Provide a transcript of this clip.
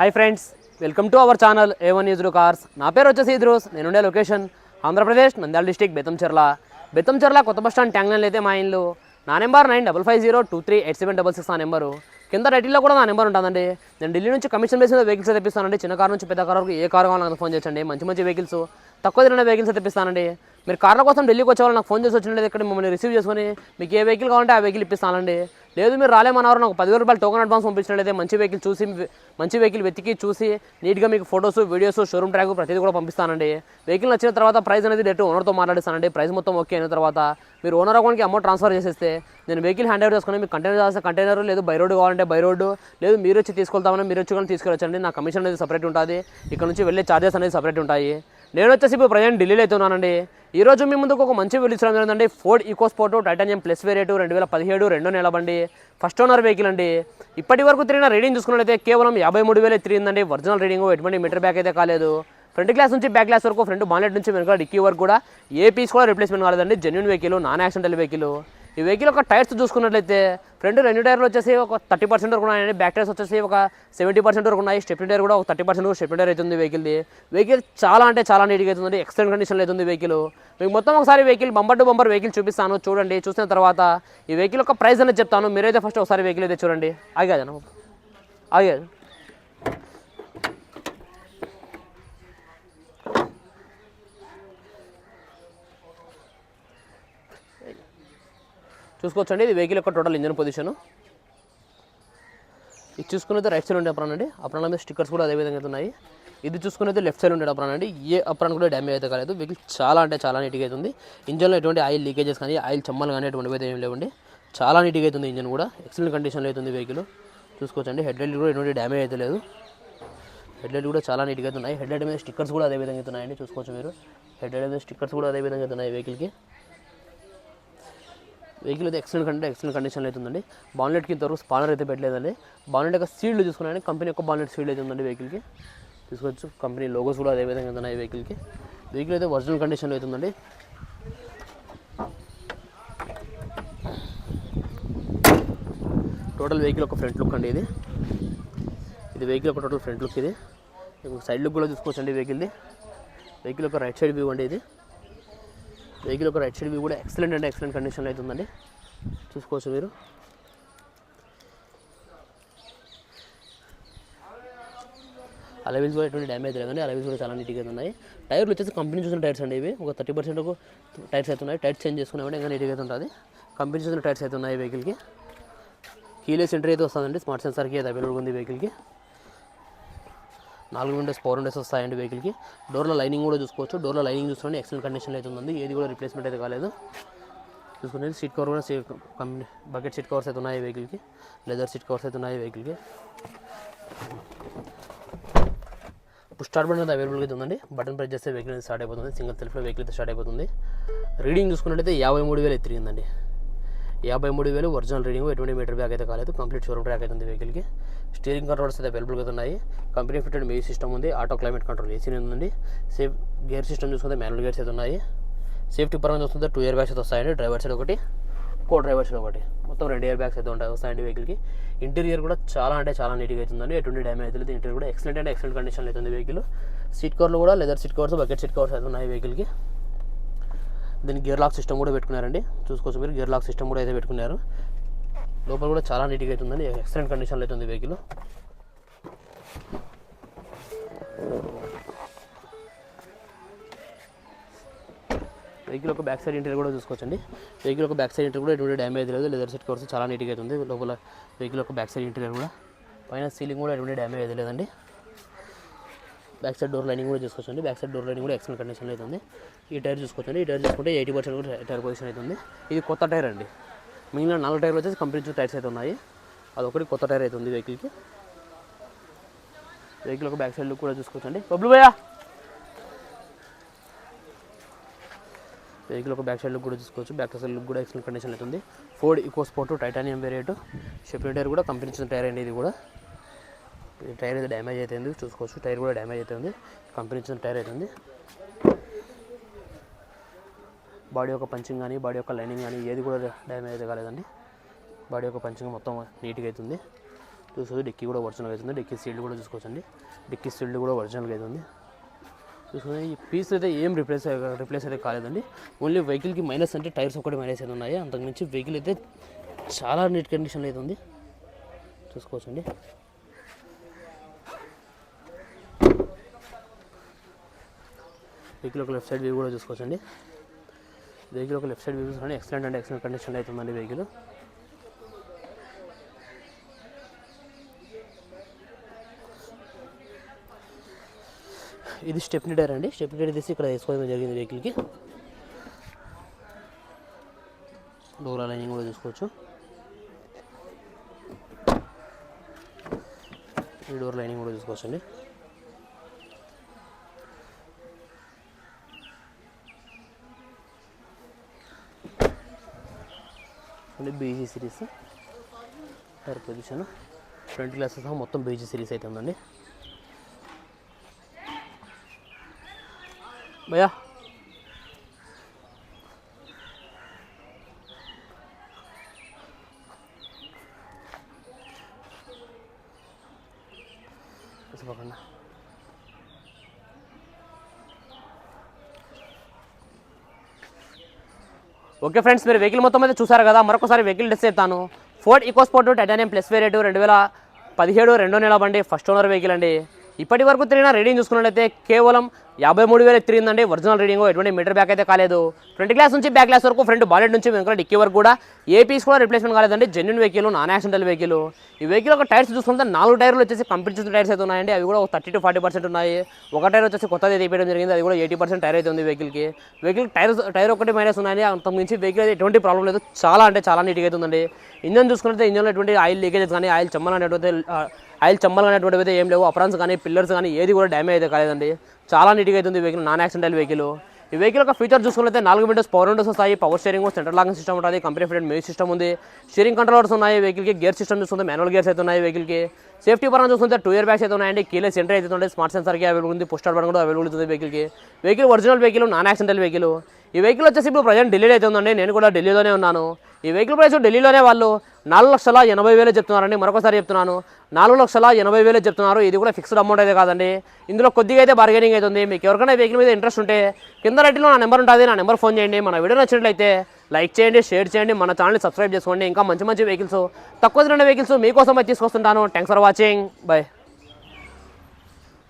Hi friends welcome to our channel A one use cars నా పేరు వచ్చేసి ఇద్రోస్ నేనుండే లొకేషన్ ఆంధ్రప్రదేశ్ నంద్యాల డిస్టిక్ బెతంచెర్ల బెతంచెర్ల కొత్త బస్ స్టాండ్ ట్యాంగ్లైన్ అయితే మా ఇల్లు. నా number nine double five zero two three eight seven double six నా నెంబరు. కింద టైటిల్లో కూడా నా నెంబర్ ఉంటుందండి. నేను ఢిల్లీ నుంచి కమిషన్ బేస్ మీద వెహికల్స్ తెప్పిస్తానండి. చిన్న కార్ నుంచి పెద్ద కార్ వరకు ఏ కార్ కావాలన్నా ఫోన్ చేయండి. మంచి మంచి వెహికల్స్ తక్కువ తిరిగిన వెహికల్స్ తెప్పిస్తానండి. మీరు కార్ల కోసం ఢిల్లీకి వచ్చేవాళ్ళు నాకు ఫోన్ చేసి వచ్చినట్టు ఇక్కడ మిమ్మల్ని రిసీవ్ చేసుకొని మీకు ఏ వెహికల్ కావాలంటే ఆ వెహికల్ ఇప్పిస్తానండి. లేదు మీరు రాలేమన్నారు నాకు పదివేల రూపాయలు టోకన్ అడ్వాన్స్ పంపించినట్లయితే మంచి వెహికల్ చూసి మంచి వెహికల్ వెతికి చూసి నీట్గా మీకు ఫొటోస్ వీడియోస్ షోరూమ్ ట్రాక్ ప్రతిదీ కూడా పంపిస్తానండి. వెహికల్ వచ్చిన తర్వాత ప్రైస్ అనేది డైరెక్ట్ ఓనర్తో మాట్లాడిస్తానండి. ప్రైస్ మొత్తం ఓకే అయిన తర్వాత మీరు ఓనర్ అకౌంట్కి అమౌంట్ ట్రాన్స్ఫర్ చేసేస్తే నేను వెహికల్ హ్యాండ్ ఓవర్ చేసుకుని మీకు కంటైనర్ చేస్తే కంటైనర్ లేదు బై రోడ్ కావాలంటే బై రోడ్డు లేదు మీరు వచ్చి తీసుకెళ్తామని మీరు వచ్చి కానీ తీసుకెళ్ళొచ్చండి. నా కమిషన్ అనేది సపరేట్ ఉంటుంది. ఇక్కడ నుంచి వెళ్ళే ఛార్జెస్ అనేది సపరేట్ ఉంటాయి. నేను వచ్చేసి ఇప్పుడు ప్రజెంట్ ఢిల్లీలో అయితే ఉన్నానండి. ఈరోజు మీ ముందుకు ఒక మంచి వీడియో ఇచ్చడం జరిగిందండి. Ford EcoSport titanium plus variant రెండు వేల పదిహేడు రెండో నెల బండి. ఫస్ట్ ఓనర్ వెహికల్ అండి. ఇప్పటి వరకు తిరిగిన రీడింగ్ చూసుకున్నట్లయితే కేవలం యాభై మూడు వేలు తిరిగిందండి. ఒరిజినల్ రీడింగ్ ఎటువంటి మీటర్ బ్యాక్ అయితే కాలేదు. ఫ్రంట్ గ్లాస్ నుంచి బ్యాక్ గ్లాస్ వరకు ఫ్రంట్ బానెట్ నుంచి వెనుక డిక్కీ వరకు కూడా ఏ పీస్ కూడా రిప్లేస్మెంట్ కాలేదండి. Genuine vehicle non accidental vehicle ఈ వెహికల్ యొక్క టైర్స్ చూసుకున్నట్లయితే ఫ్రంట్ రెండు టైర్లు వచ్చేసి ఒక థర్టీ పర్సెంట్ వరకు ఉన్నాయండి. బ్యాక్ టైర్స్ వచ్చేసి ఒక సెవెంటీ పర్సెంట్ వరకు ఉన్నాయి. స్టెప్ టైర్ కూడా ఒక థర్టీ పర్సెంట్ స్టెప్ టైర్ అవుతుంది వెహికల్ది వెహికల్ చాలా అంటే చాలా నీట్గా అవుతుంది. ఎక్సలెంట్ కండిషన్లో అవుతుంది వెహికల్ మీకు మొత్తం ఒకసారి vehicle bumper to bumper vehicle చూపిస్తాను. చూడండి చూసిన తర్వాత ఈ వెహికల్ యొక్క ప్రైస్ అనేది చెప్తాను. మీరైతే ఫస్ట్ ఒకసారి వెహికల్ అయితే చూడండి. ఆగాదన్న ఆగాదు చూసుకోవచ్చండి. ఇది వెహికల్ యొక్క టోటల్ ఇంజన్ పొజిషన్ ఇది చూసుకున్నది రైట్ సైడ్ ఉండే అప్రాన్ అండి. అప్రాన్ మీద స్టిక్కర్స్ కూడా అదే విధంగా అయితే ఉన్నాయి. ఇది చూసుకున్నది లెఫ్ట్ సైడ్ ఉండే అప్రాన్ అండి. ఏ అప్రాన్ కూడా డ్యామేజ్ అయితే కాలేదు. వెహికల్ చాలా అంటే చాలా నీట్గా అవుతుంది ఇంజన్లో ఎటువంటి ఆయిల్ లీకేజెస్ కానీ ఆయిల్ చమ్మలు కానీ ఎటువంటి అయితే ఏం లేవండి. చాలా నీట్గా అవుతుంది ఇంజన్ కూడా. ఎక్సలెంట్ కండిషన్లో అవుతుంది వెహికల్ చూసుకోవచ్చండి. హెడ్ లైట్ కూడా ఎటువంటి డ్యామేజ్ అయితే లేదు. హెడ్ లైట్ కూడా చాలా నీట్గా అవుతున్నాయి హెడ్ లైట్ మీద స్టిక్కర్స్ కూడా అదే విధంగా అవుతున్నాయండి చూసుకోవచ్చు మీరు. హెడ్ లైట్ మీద స్టిక్కర్స్ కూడా అదే విధంగా అవుతున్నాయి వెహికల్కి వెహికల్ అయితే ఎక్సలెంట్ కంటే ఎక్సలెంట్ కండిషన్లో అవుతుందండి. బాన్లెట్కి ఇంతవరకు స్పానర్ అయితే పెట్టలేదండి. బాన్లెట్ యొక్క సీడ్లు చూసుకున్నాను కంపెనీ యొక్క బాన్లెట్ సీడ్ అయితే ఉందండి వెహికల్కి తీసుకోవచ్చు. కంపెనీ లోగోస్ కూడా అదే విధంగా ఉన్నాయి వెహికల్కి వెహికల్ అయితే ఒరిజినల్ కండిషన్లో అవుతుందండి. టోటల్ వెహికల్ ఒక ఫ్రంట్ లుక్ అండి ఇది. ఇది వెహికల్ ఒక టోటల్ ఫ్రంట్ లుక్ ఇది. సైడ్ లుక్ కూడా చూసుకోవచ్చండి వెహికల్ది వెహికల్ ఒక రైట్ సైడ్ వ్యూ అండి ఇది. వెహికల్ ఒక రైట్ సైడ్ వ్యూ కూడా ఎక్సలెంట్ అంటే ఎక్సలెంట్ కండిషన్లో అవుతుందండి చూసుకోవచ్చు మీరు. అలవీల్స్ కూడా ఎటువంటి డ్యామేజ్ లేదండి. అలవీల్స్ కూడా చాలా నీట్గా ఉన్నాయి. టైర్లు వచ్చేసి కంపెనీ చూసిన టైర్స్ అండి ఇవి. ఒక థర్టీ పర్సెంట్ టైర్స్ అయితే ఉన్నాయి. టైర్స్ చేంజ్ చేసుకున్నామంటే ఇంకా నీట్గా అయితే ఉంటుంది. కంపెనీ చూసిన టైర్స్ అయితే ఉన్నాయి వెహికల్కి కీలెస్ ఎంట్రీ అయితే వస్తుందండి. స్మార్ట్ సెన్సార్కి అయితే అవైలబుల్ ఉంది వెహికల్కి నాలుగు విండోస్ ఫోర్ విండోస్ వస్తాయండి వెహికల్కి డోర్లో లైనింగ్ కూడా చూసుకోవచ్చు. డోర్లో లైనింగ్ చూసుకోండి ఎక్సలెంట్ కండిషన్లో అయితే ఉంది ఏది కూడా రిప్లేస్మెంట్ అయితే కాలేదు. చూసుకునేది సీట్ కవర్ కూడా సీ- కంపెనీ బకెట్ సీట్ కవర్స్ అయితే ఉన్నాయి వెహికల్కి లెదర్ సీట్ కవర్స్ అయితే ఉన్నాయి వెహికల్కి స్టార్ట్ బటన్ అయితే అవైలబుల్గా అయితే ఉందండి. బటన్ ప్రెస్ చేస్తే వెహికల్ అయితే స్టార్ట్ అయిపోతుంది. సింగిల్ సెల్ఫ్లో వెహికల్ అయితే స్టార్ట్ అయిపోతుంది. రీడింగ్ చూసుకున్నట్టయితే యాభై మూడు వేలు తిరిగిందండి. యాభై మూడు వేలు ఒరిజినల్ రీడింగ్ ఎటువంటి మీటర్ బ్యాగ్ అయితే కాలేదు. కంప్లీట్ షోరూమ్ ట్రాక్ అయితే ఉంది వెహికల్కి. స్టీరింగ్ కంట్రోల్స్ అయితే అవైలబుల్గా అయితే ఉన్నాయి. కంపెనీ ఫిటెడ్ మ్యూజిక్ సిస్టమ్ ఉంది ఆటో క్లైమేట్ కంట్రోల్ ఏసీ ఉందండి సేఫ్ గేర్ సిస్టమ్ చూసుకుంటే మాన్యువల్ గేర్స్ అయితే ఉన్నాయి. సేఫ్టీ పరంగా చూస్తుంటే టూ ఇయర్ బ్యాగ్స్ అయితే వస్తాయండి. డ్రైవర్ సైడ్ ఒకటి కో డ్రైవర్ సైడ్ ఒకటి. మొత్తం రెండు ఇయర్ బ్యాగ్స్ అయితే ఉంటాయి వస్తాయండి వెహికల్కి. ఇంటీరియర్ కూడా చాలా అంటే చాలా నీట్గా అవుతుందండి. ఎటువంటి డ్యామేజ్ అయితే లేదు. ఇంటీరియర్ కూడా ఎక్సలెంట్ అంటే ఎక్సలెంట్ కండిషన్లో అవుతుంది వెహికల్. సీట్ కవర్లు కూడా leather seat covers bucket seat covers అయితే ఉన్నాయి వెహికల్కి. దీని గేర్ లాక్ సిస్టమ్ కూడా పెట్టుకున్నారండి. చూసుకోవచ్చు మీరు గేర్ లాక్ సిస్టమ్ కూడా అయితే పెట్టుకున్నారు. లోపల కూడా చాలా నీట్గా అవుతుందండి ఎక్సలెంట్ కండిషన్లో అవుతుంది వెహికల్ వెహికల్ ఒక బ్యాక్ సైడ్ ఇంటర్ కూడా చూసుకోవచ్చండి. వెహికల్ ఒక బ్యాక్ సైడ్ ఇంటర్ కూడా ఎటువంటి డ్యామేజ్ లేదు. లెదర్ సెట్ కవర్స్ చాలా నీట్గా అవుతుంది లోపల వెహికల్ ఒక బ్యాక్ సైడ్ ఇంటర్ కూడా. పైన సీలింగ్ కూడా ఎటువంటి డ్యామేజ్ లేదండి. బ్యాక్ సైడ్ డోర్ లైనింగ్ కూడా చూసుకోవచ్చండి బ్యాక్ సైడ్ డోర్ లైనింగ్ కూడా ఎక్సలెంట్ కండిషన్లో అవుతుంది ఈ టైర్ చూసుకోవచ్చండి ఈ టైర్ చూసుకుంటే ఎయిటీ పర్సెంట్ కూడా టైర్ పొజిషన్ అవుతుంది ఇది కొత్త టైర్ అండి. మిగిలిన నాలుగు టైర్లు వచ్చేసి కంపెనీ టైర్స్ అయితే ఉన్నాయి. అదొకటి కొత్త టైర్ అవుతుంది వెహికల్కి వెహికల్ ఒక బ్యాక్ సైడ్ లుక్ కూడా చూసుకోవచ్చండి బబ్లు భయ్యా! వెహికల్ ఒక బ్యాక్ సైడ్ లుక్ కూడా చూసుకోవచ్చు. బ్యాక్ సైడ్ లుక్ కూడా ఎక్సలెంట్ కండిషన్ అవుతుంది Ford EcoSport titanium variant షెఫ్రీ టైర్ కూడా కంపెనీ టైర్ అండి ఇది కూడా. ఈ టైర్ అయితే డ్యామేజ్ అవుతుంది చూసుకోవచ్చు. టైర్ కూడా డ్యామేజ్ అవుతుంది కంపెనీ ఇచ్చిన టైర్ అవుతుంది బాడీ యొక్క పంచింగ్ కానీ బాడీ యొక్క లైనింగ్ కానీ ఏది కూడా డ్యామేజ్ అయితే కాలేదండి. బాడీ యొక్క పంచింగ్ మొత్తం నీట్గా అవుతుంది చూసుకోవచ్చు డిక్కీ కూడా ఒరిజినల్ అవుతుంది డిక్కీ సీల్డ్ కూడా చూసుకోవచ్చండి. డిక్కీ సీల్డ్ కూడా ఒరిజినల్గా అవుతుంది చూసుకుని ఈ పీస్ అయితే ఏం రిప్లేస్ రిప్లేస్ అయితే కాలేదండి. ఓన్లీ వెహికల్కి మైనస్ అంటే టైర్స్ ఒకటి మైనస్ అయితే ఉన్నాయి. అంతకుమించి వెహికల్ అయితే చాలా నీట్ కండిషన్లో అయితే ఉంది. చూసుకోవచ్చండి. వెహికల్ ఒక లెఫ్ట్ సైడ్ వ్యూ కూడా చూసుకోవచ్చండి. వెహికల్ ఒక లెఫ్ట్ సైడ్ వ్యూ చూసుకోండి ఎక్సలెంట్ అంటే ఎక్సలెంట్ కండిషన్ అవుతుందండి వెహికల్ ఇది స్టెప్నీ డైర్ అండి. స్టెప్నీ డైర్ తీసి ఇక్కడ వేసుకోవడం జరిగింది వెహికల్కి డోర్ లైనింగ్ కూడా చూసుకోవచ్చు. ఈ డోర్ లైనింగ్ కూడా చూసుకోవచ్చు అండి అంటే BG series. Tyre position front glasses మొత్తం బీజీ సిరీస్ అయితే ఉందండి. భయ్యా ఓకే ఫ్రెండ్స్ మీరు వెహికల్ మొత్తం అయితే చూసారు కదా మరొకసారి వెహికల్ డెస్ చెప్తాను Ford EcoSport titanium plus variant రెండు వేల పదిహేడు రెండో నెల బండి ఫస్ట్ ఓనర్ వెహికల్ అండి. ఇప్పటి వరకు తిరిగిన రీడింగ్ చూసుకున్నట్లయితే కేవలం యాభై మూడు వేలు తిరిగిందండి ఒరిజినల్ రీడింగ్ ఎటువంటి మీటర్ బ్యాక్ అయితే కాలేదు. ఫ్రంట్ క్లాస్ నుంచి బ్యాక్ గ్లాస్ వరకు ఫ్రంట్ బాలెట్ నుంచి వెనకాల డిక్కీ వరకు కూడా. ఏ పీస్ కూడా రిప్లేస్మెంట్ కాలేదండి. Genuine vehicle non accidental vehicle ఈ వెహికల్ ఒక టైర్స్ చూసుకుంటే నాలుగు టైర్లు వచ్చేసి కంపెనీ చేసిన టైర్స్ అయితే ఉన్నాయండి. అవి కూడా ఒక థర్టీ టు ఫార్టీ పర్సెంట్ ఉన్నాయి. ఒక టైర్ వచ్చేసి కొత్తది తీయడం జరిగింది. అది కూడా ఎయిటీ పర్సెంట్ టైర్ అయితే ఉంది వెహికల్కి వెహికల్ టైర్ టైర్ ఒకటి మైనస్ ఉన్నాయండి. అంత మించి వెహికల్ అయితే ఎటువంటి ప్రాబ్లం లేదు. చాలా అంటే చాలా నీట్గా అయితే ఉందండి. ఇంజన్ చూసుకుంటే ఇంజన్లో ఎటువంటి ఆయిల్ లీకేజెస్ కానీ ఆయిల్ చెమ్మలు అనేటువంటి ఆయిల్ చెమ్మలు అనేటువంటివి అయితే ఏం లేవు. అప్రాన్స్ కానీ పిల్లర్స్ కానీ ఏది కూడా డ్యామేజ్ అయితే కాలేదండి. చాలా నీట్గా అయితే వెహికల్ నాన్ యాక్సిడెంటల్ వెహికల్ ఈ వెహికల్ యొక్క ఫీచర్ చూసుకున్నట్లయితే నాలుగు విండోస్ పవర్ విండోస్ వస్తాయి. Power steering central locking system ఉంటుంది. కంపెనీ ఫిటెడ్ మ్యూజిక్ సిస్టమ్ ఉంది. స్టీరింగ్ కంట్రోలర్స్ ఉన్నాయి వెహికల్కి గేర్ సిస్టమ్ చూస్తుంటే మాన్యువల్ గేర్స్ అయితే ఉన్నాయి వెహికల్కి సేఫ్టీ పరంగా చూస్తుంటే టూ ఇయర్ బ్యాగ్స్ అయితే ఉన్నాయండి. కీలెస్ ఎంట్రీ అయితే ఉంటుంది. స్మార్ట్ సెన్సర్కి అవైలబుల్ ఉంది. పుష్టర్ బటన్ కూడా అవైలబుల్ ఉంది వెహికల్కి vehicle original vehicle non accidental vehicle ఈ వెహికల్ వచ్చేసి ఇప్పుడు ప్రజెంట్ ఢిల్లీలో అయితే ఉందండి. నేను కూడా ఢిల్లీలోనే ఉన్నాను. ఈ వెహికల్ ప్రైస్ ఢిల్లీలోనే వాళ్ళు నాలుగు లక్షల ఎనభై వేలే చెప్తున్నారండి. మరొకసారి చెప్తున్నాను. నాలుగు లక్షల ఎనభై వేలే చెప్తున్నారు. ఇది కూడా ఫిక్స్డ్ అమౌంట్ అయితే కాదండి. ఇందులో కొద్దిగా అయితే బార్గెనింగ్ అవుతుంది. మీకు ఎవరికైనా వెహికల్ మీద ఇంట్రెస్ట్ ఉంటే కింద రైట్లో నా నెంబర్ ఉంటుంది. నా నెంబర్ ఫోన్ చేయండి. మన వీడియో నచ్చినట్లయితే లైక్ చేయండి షేర్ చేయండి. మన ఛానల్ని సబ్స్క్రైబ్ చేసుకోండి. ఇంకా మంచి మంచి వెహికల్స్ తక్కువ తిరిగిన వెహికల్స్ మీకోసం అయితే తీసుకొస్తుంటాను. Thanks for watching bye